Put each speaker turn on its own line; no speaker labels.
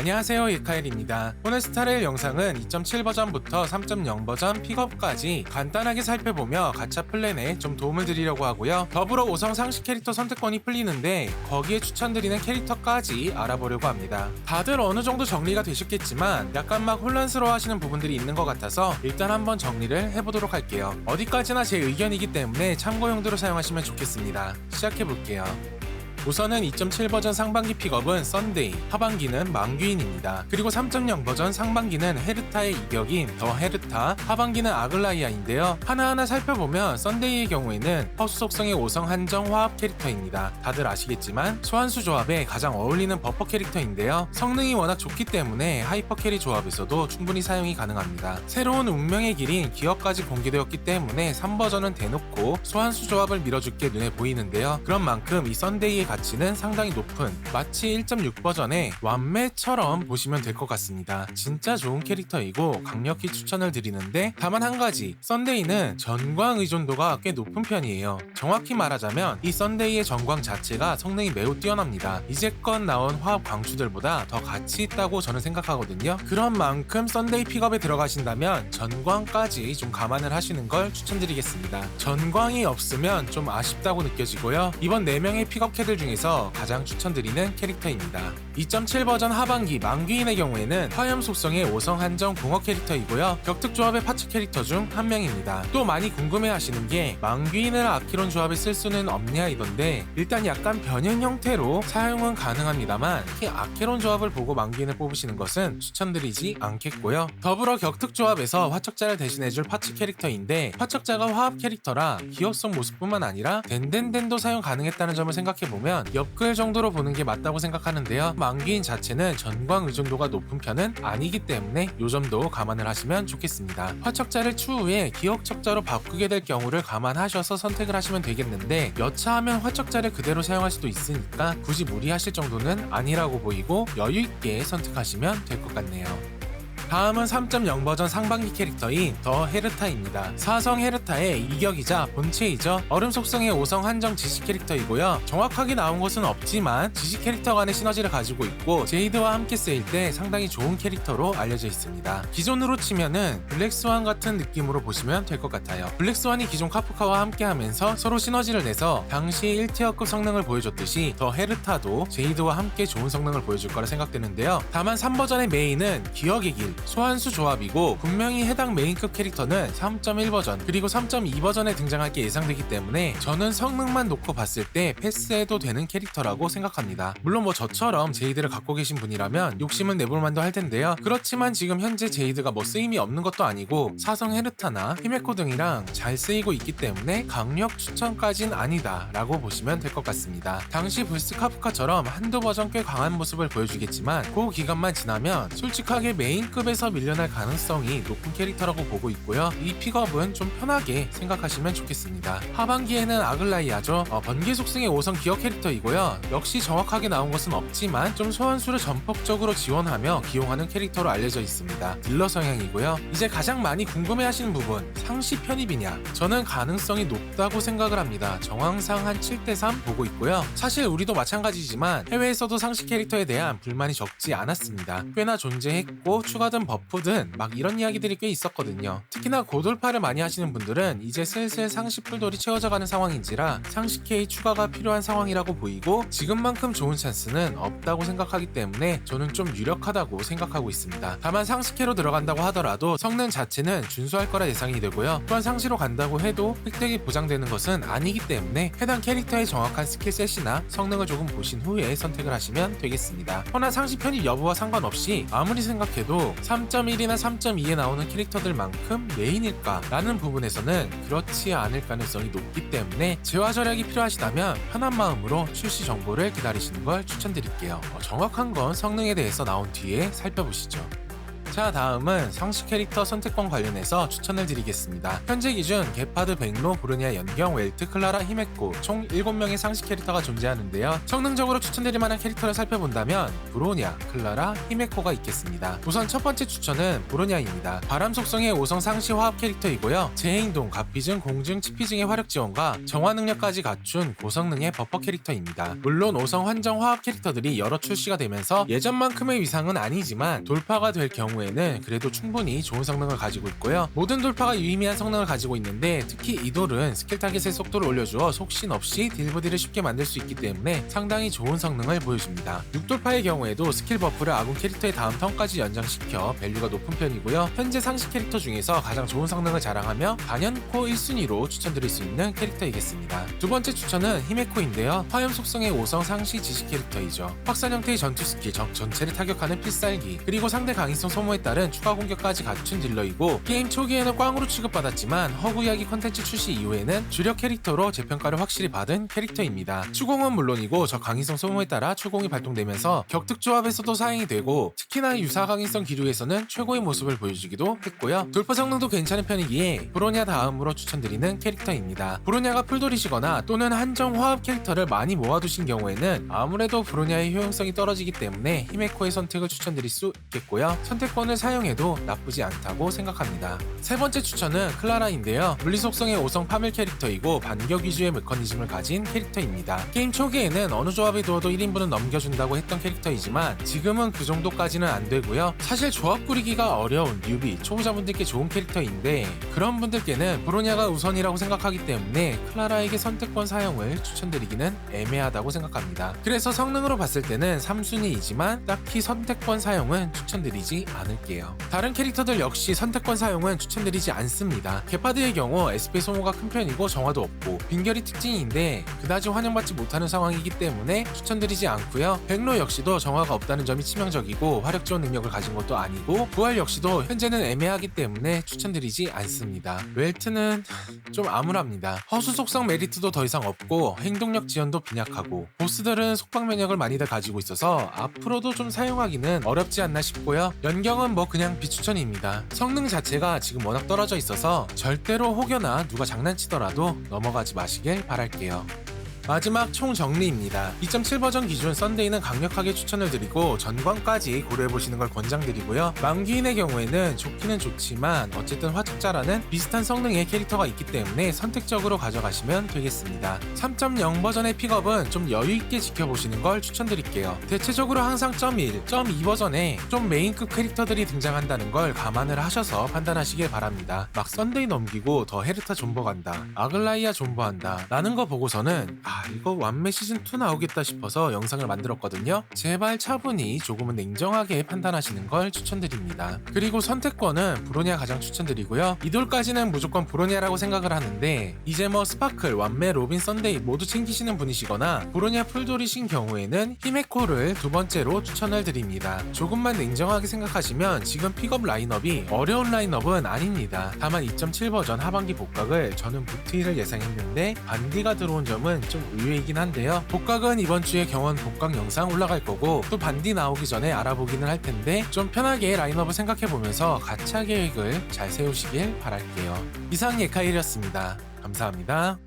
안녕하세요 이카엘입니다. 오늘 스타레일 영상은 2.7 버전부터 3.0 버전 픽업까지 간단하게 살펴보며 가차 플랜에 좀 도움을 드리려고 하고요. 더불어 5성 상식 캐릭터 선택권이 풀리는데 거기에 추천드리는 캐릭터까지 알아보려고 합니다. 다들 어느 정도 정리가 되셨겠지만 약간 막 혼란스러워 하시는 부분들이 있는 것 같아서 일단 한번 정리를 해보도록 할게요. 어디까지나 제 의견이기 때문에 참고 용도로 사용하시면 좋겠습니다. 시작해볼게요. 우선은 2.7 버전 상반기 픽업은 썬데이, 하반기는 망귀인입니다. 그리고 3.0 버전 상반기는 헤르타의 이격인 더 헤르타, 하반기는 아글라이아인데요. 하나하나 살펴보면 썬데이의 경우에는 허수 속성의 5성 한정 화합 캐릭터입니다. 다들 아시겠지만 소환수 조합에 가장 어울리는 버퍼 캐릭터인데요. 성능이 워낙 좋기 때문에 하이퍼 캐리 조합에서도 충분히 사용이 가능합니다. 새로운 운명의 길인 기억까지 공개되었기 때문에 3버전은 대놓고 소환수 조합을 밀어줄 게 눈에 보이는데요. 그런 만큼 이 썬데이의 가치는 상당히 높은 마치 1.6 버전의 완매처럼 보시면 될 것 같습니다. 진짜 좋은 캐릭터이고 강력히 추천을 드리는데 다만 한 가지 썬데이는 전광 의존도가 꽤 높은 편이에요. 정확히 말하자면 이 썬데이의 전광 자체가 성능이 매우 뛰어납니다. 이제껏 나온 화합 광추들보다 더 가치 있다고 저는 생각하거든요. 그런 만큼 썬데이 픽업에 들어가신다면 전광까지 좀 감안을 하시는 걸 추천드리겠습니다. 전광이 없으면 좀 아쉽다고 느껴지고요. 이번 4명의 픽업 캐들 중에서 가장 추천드리는 캐릭터입니다. 2.7 버전 하반기 망귀인의 경우에는 화염 속성의 5성 한정 공업 캐릭터이고요. 격특 조합의 파츠 캐릭터 중 한 명입니다. 또 많이 궁금해 하시는 게 망귀인을 아키론 조합에 쓸 수는 없냐 이던데 일단 약간 변형 형태로 사용은 가능합니다만 특히 아키론 조합을 보고 망귀인을 뽑으시는 것은 추천드리지 않겠고요. 더불어 격특 조합에서 화척자를 대신해줄 파츠 캐릭터인데 화척자가 화합 캐릭터라 기억성 모습뿐만 아니라 덴덴덴도 사용 가능했다는 점을 생각해보면 옆글 정도로 보는 게 맞다고 생각하는데요. 만기인 자체는 전광 의존도가 높은 편은 아니기 때문에 이 점도 감안을 하시면 좋겠습니다. 화척자를 추후에 기억척자로 바꾸게 될 경우를 감안하셔서 선택을 하시면 되겠는데 여차하면 화척자를 그대로 사용할 수도 있으니까 굳이 무리하실 정도는 아니라고 보이고 여유있게 선택하시면 될 것 같네요. 다음은 3.0 버전 상반기 캐릭터인 더 헤르타입니다. 사성 헤르타의 이격이자 본체이죠. 얼음 속성의 5성 한정 지식 캐릭터이고요. 정확하게 나온 것은 없지만 지식 캐릭터 간의 시너지를 가지고 있고 제이드와 함께 쓰일 때 상당히 좋은 캐릭터로 알려져 있습니다. 기존으로 치면은 블랙스완 같은 느낌으로 보시면 될 것 같아요. 블랙스완이 기존 카프카와 함께 하면서 서로 시너지를 내서 당시 1티어급 성능을 보여줬듯이 더 헤르타도 제이드와 함께 좋은 성능을 보여줄 거라 생각되는데요. 다만 3버전의 메인은 기억의 길, 소환수 조합이고 분명히 해당 메인급 캐릭터는 3.1 버전 그리고 3.2 버전에 등장할 게 예상되기 때문에 저는 성능만 놓고 봤을 때 패스해도 되는 캐릭터라고 생각합니다. 물론 뭐 저처럼 제이드를 갖고 계신 분이라면 욕심은 내볼 만도 할 텐데요. 그렇지만 지금 현재 제이드가 뭐 쓰임이 없는 것도 아니고 사성 헤르타나 히메코 등이랑 잘 쓰이고 있기 때문에 강력 추천까진 아니다라고 보시면 될 것 같습니다. 당시 불스 카프카처럼 한두 버전 꽤 강한 모습을 보여주겠지만 그 기간만 지나면 솔직하게 메인급의 에서 밀려날 가능성이 높은 캐릭터라고 보고 있고요. 이 픽업은 좀 편하게 생각하시면 좋겠습니다. 하반기에는 아글라이아죠. 어, 번개 속성의 5성 기억 캐릭터이고요. 역시 정확하게 나온 것은 없지만 좀 소환수를 전폭적으로 지원하며 기용하는 캐릭터로 알려져 있습니다. 딜러 성향이고요. 이제 가장 많이 궁금해하시는 부분 상시 편입이냐? 저는 가능성이 높다고 생각을 합니다. 정황상 한 7대3 보고 있고요. 사실 우리도 마찬가지지만 해외에서도 상시 캐릭터에 대한 불만이 적지 않았습니다. 꽤나 존재했고 추가된 버프든 막 이런 이야기들이 꽤 있었거든요. 특히나 고돌파를 많이 하시는 분들은 이제 슬슬 상시 풀돌이 채워져가는 상황인지라 상시 K 추가가 필요한 상황이라고 보이고 지금만큼 좋은 찬스는 없다고 생각하기 때문에 저는 좀 유력하다고 생각하고 있습니다. 다만 상시 K로 들어간다고 하더라도 성능 자체는 준수할 거라 예상이 되고요. 또한 상시로 간다고 해도 획득이 보장되는 것은 아니기 때문에 해당 캐릭터의 정확한 스킬셋이나 성능을 조금 보신 후에 선택을 하시면 되겠습니다. 허나 상시 편입 여부와 상관없이 아무리 생각해도 3.1이나 3.2에 나오는 캐릭터들만큼 메인일까? 라는 부분에서는 그렇지 않을 가능성이 높기 때문에 재화 절약이 필요하시다면 편한 마음으로 출시 정보를 기다리시는 걸 추천드릴게요. 어, 정확한 건 성능에 대해서 나온 뒤에 살펴보시죠. 자 다음은 상시 캐릭터 선택권 관련해서 추천을 드리겠습니다. 현재 기준 게파드, 백로, 브루니아, 연경, 웰트, 클라라, 히메코 총 7명의 상시 캐릭터가 존재하는데요. 성능적으로 추천드릴 만한 캐릭터를 살펴본다면 브로니아, 클라라, 히메코가 있겠습니다. 우선 첫 번째 추천은 브로니아입니다. 바람 속성의 5성 상시 화합 캐릭터이고요. 재행동, 갑피증, 공증, 치피증의 화력 지원과 정화 능력까지 갖춘 고성능의 버퍼 캐릭터입니다. 물론 5성 환정 화합 캐릭터들이 여러 출시가 되면서 예전만큼의 위상은 아니지만 돌파가 될 경우 에는 그래도 충분히 좋은 성능을 가지고 있고요. 모든 돌파가 유의미한 성능을 가지고 있는데 특히 이 돌은 스킬 타겟의 속도를 올려주어 속신 없이 딜보디를 쉽게 만들 수 있기 때문에 상당히 좋은 성능을 보여줍니다. 6돌파의 경우에도 스킬 버프를 아군 캐릭터의 다음 턴까지 연장시켜 밸류가 높은 편이고요. 현재 상시 캐릭터 중에서 가장 좋은 성능을 자랑하며 단연코 1순위로 추천드릴 수 있는 캐릭터이겠습니다. 두 번째 추천은 히메코인데요. 화염 속성의 5성 상시 지식 캐릭터이죠. 확산 형태의 전투 스킬 적 전체를 타격하는 필살기 그리고 상대 강인성 소모 에 따른 추가 공격까지 갖춘 딜러이고 게임 초기에는 꽝으로 취급받았지만 허구 이야기 컨텐츠 출시 이후에는 주력 캐릭터로 재평가를 확실히 받은 캐릭터입니다. 추공은 물론이고 적 강인성 소모에 따라 추공이 발동되면서 격특 조합에서도 사용이 되고 특히나 유사 강인성 기류에서는 최고의 모습을 보여주기도 했고요. 돌파 성능도 괜찮은 편이기에 브로냐 다음으로 추천드리는 캐릭터입니다. 브로냐가 풀돌이시거나 또는 한정 화합 캐릭터를 많이 모아두신 경우에는 아무래도 브로냐의 효용성이 떨어지기 때문에 히메코의 선택을 추천드릴 수 있겠고요. 선택 권을 사용해도 나쁘지 않다고 생각합니다. 세 번째 추천은 클라라인데요. 물리 속성의 5성 파멸 캐릭터이고 반격 위주의 메커니즘을 가진 캐릭터입니다. 게임 초기에는 어느 조합에 두어도 1인분은 넘겨준다고 했던 캐릭터이지만 지금은 그 정도까지는 안 되고요. 사실 조합 꾸리기가 어려운 뉴비, 초보자분들께 좋은 캐릭터인데 그런 분들께는 브로냐가 우선이라고 생각하기 때문에 클라라에게 선택권 사용을 추천드리기는 애매하다고 생각합니다. 그래서 성능으로 봤을 때는 3순위이지만 딱히 선택권 사용은 추천드리지 않 을게요. 다른 캐릭터들 역시 선택권 사용은 추천드리지 않습니다. 게파드의 경우 SP 소모가 큰 편이고 정화도 없고 빈결이 특징인데 그다지 환영받지 못하는 상황이기 때문에 추천드리지 않고요. 백로 역시도 정화가 없다는 점이 치명적이고 화력 지원 능력을 가진 것도 아니고 부활 역시도 현재는 애매하기 때문에 추천드리지 않습니다. 웰트는 좀 암울합니다. 허수 속성 메리트도 더 이상 없고 행동력 지연도 빈약하고 보스들은 속박 면역을 많이들 가지고 있어서 앞으로도 좀 사용하기는 어렵지 않나 싶고요. 연경 은 뭐 그냥 비추천입니다. 성능 자체가 지금 워낙 떨어져 있어서 절대로 혹여나 누가 장난치더라도 넘어가지 마시길 바랄게요. 마지막 총 정리입니다. 2.7 버전 기준 썬데이는 강력하게 추천을 드리고 전광까지 고려해보시는 걸 권장드리고요. 만기인의 경우에는 좋기는 좋지만 어쨌든 화촉자라는 비슷한 성능의 캐릭터가 있기 때문에 선택적으로 가져가시면 되겠습니다. 3.0 버전의 픽업은 좀 여유있게 지켜보시는 걸 추천드릴게요. 대체적으로 항상 .1, .2 버전에 좀 메인급 캐릭터들이 등장한다는 걸 감안을 하셔서 판단하시길 바랍니다. 막 썬데이 넘기고 더 헤르타 존버 간다, 아글라이아 존버한다 라는 거 보고서는 아 이거 완매 시즌2 나오겠다 싶어서 영상을 만들었거든요. 제발 차분히 조금은 냉정하게 판단하시는 걸 추천드립니다. 그리고 선택권은 브로니아 가장 추천드리고요. 이돌까지는 무조건 브로니아라고 생각을 하는데 이제 뭐 스파클, 완매, 로빈, 썬데이 모두 챙기시는 분이시거나 브로니아 풀돌이신 경우에는 히메코를 두 번째로 추천을 드립니다. 조금만 냉정하게 생각하시면 지금 픽업 라인업이 어려운 라인업은 아닙니다. 다만 2.7 버전 하반기 복각을 저는 부트일을 예상했는데 반디가 들어온 점은 좀 의외이긴 한데요. 복각은 이번 주에 경원 복각 영상 올라갈 거고 또 반디 나오기 전에 알아보기는 할 텐데 좀 편하게 라인업을 생각해 보면서 가차 계획을 잘 세우시길 바랄게요. 이상 예카일이었습니다. 감사합니다.